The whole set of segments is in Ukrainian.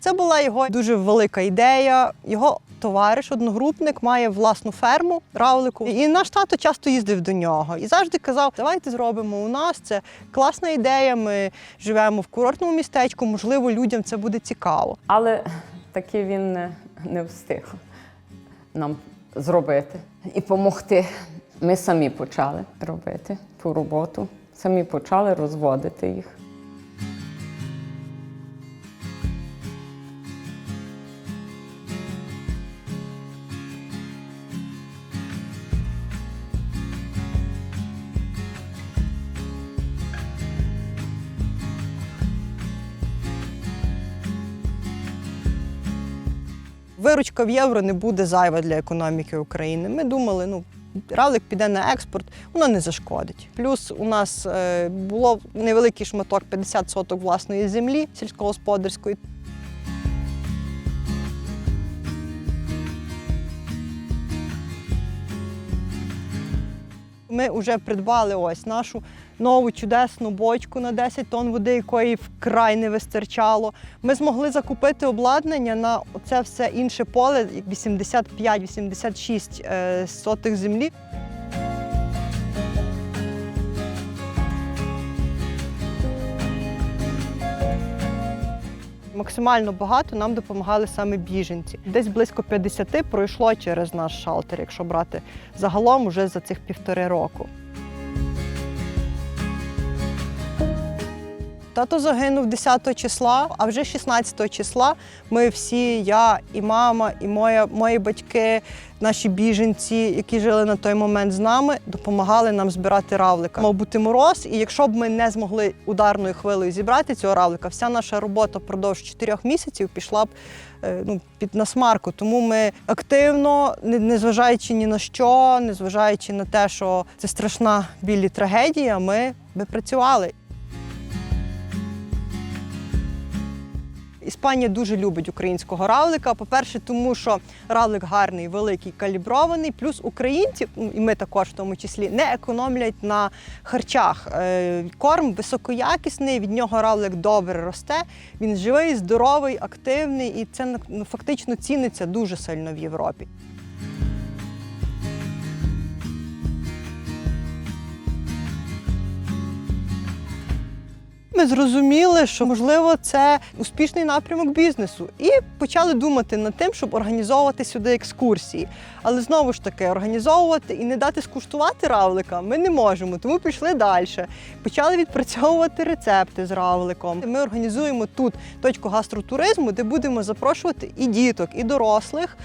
Це була його дуже велика ідея. Його товариш, одногрупник, має власну ферму равлику. І наш тато часто їздив до нього і завжди казав: давайте зробимо у нас. Це класна ідея. Ми живемо в курортному містечку. Можливо, людям це буде цікаво. Але таки він не, не встиг нам зробити і допомогти. Ми самі почали робити ту роботу, самі почали розводити їх. Виручка в євро не буде зайва для економіки України. Ми думали, ну. Равлик піде на експорт, воно не зашкодить. Плюс у нас е, було невеликий шматок 50 соток власної землі сільськогосподарської. Ми вже придбали ось нашу нову чудесну бочку на 10 тонн води, якої вкрай не вистачало. Ми змогли закупити обладнання на це все інше поле, 85-86 е, сотих землі. Максимально багато нам допомагали саме біженці. Десь близько 50 пройшло через наш шалтер, якщо брати загалом уже за цих півтори року. Тато загинув 10 числа, а вже 16 числа ми всі, я і мама, і моя, мої батьки, наші біженці, які жили на той момент з нами, допомагали нам збирати равлика. Мав бути мороз, і якщо б ми не змогли ударною хвилею зібрати цього равлика, вся наша робота впродовж 4 місяців пішла б е, ну, під насмарку. Тому ми активно, не- незважаючи ні на що, незважаючи на те, що це страшна біль і трагедія, ми би працювали. Іспанія дуже любить українського равлика. По-перше, тому що равлик гарний, великий, калібрований. Плюс українці, і ми також в тому числі, не економлять на харчах. Е, Корм високоякісний, від нього равлик добре росте. Він живий, здоровий, активний, і це фактично ціниться дуже сильно в Європі. Ми зрозуміли, що можливо це успішний напрямок бізнесу, і почали думати над тим, щоб організовувати сюди екскурсії. Але знову ж таки, організовувати і не дати скуштувати равлика ми не можемо, тому пішли далі. Почали відпрацьовувати рецепти з равликом. Ми організуємо тут точку гастротуризму, де будемо запрошувати і діток, і дорослих.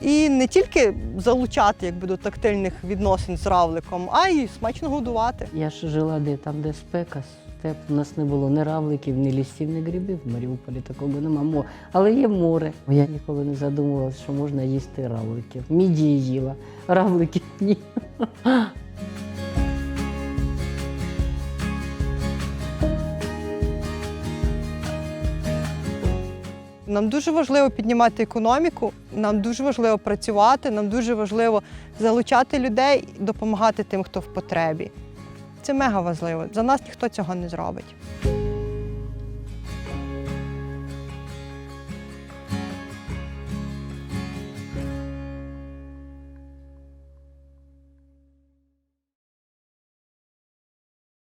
І не тільки залучати якби, до тактильних відносин з равликом, а й смачно годувати. Я ж жила де там, де спека, степ. У нас не було ні равликів, ні лісів, ні грибів. В Маріуполі такого нема. Але є море. Я ніколи не задумувалася, що можна їсти равликів. Мідії їла, равликів ні. Нам дуже важливо піднімати економіку, нам дуже важливо працювати, нам дуже важливо залучати людей, допомагати тим, хто в потребі. Це мега важливо. За нас ніхто цього не зробить.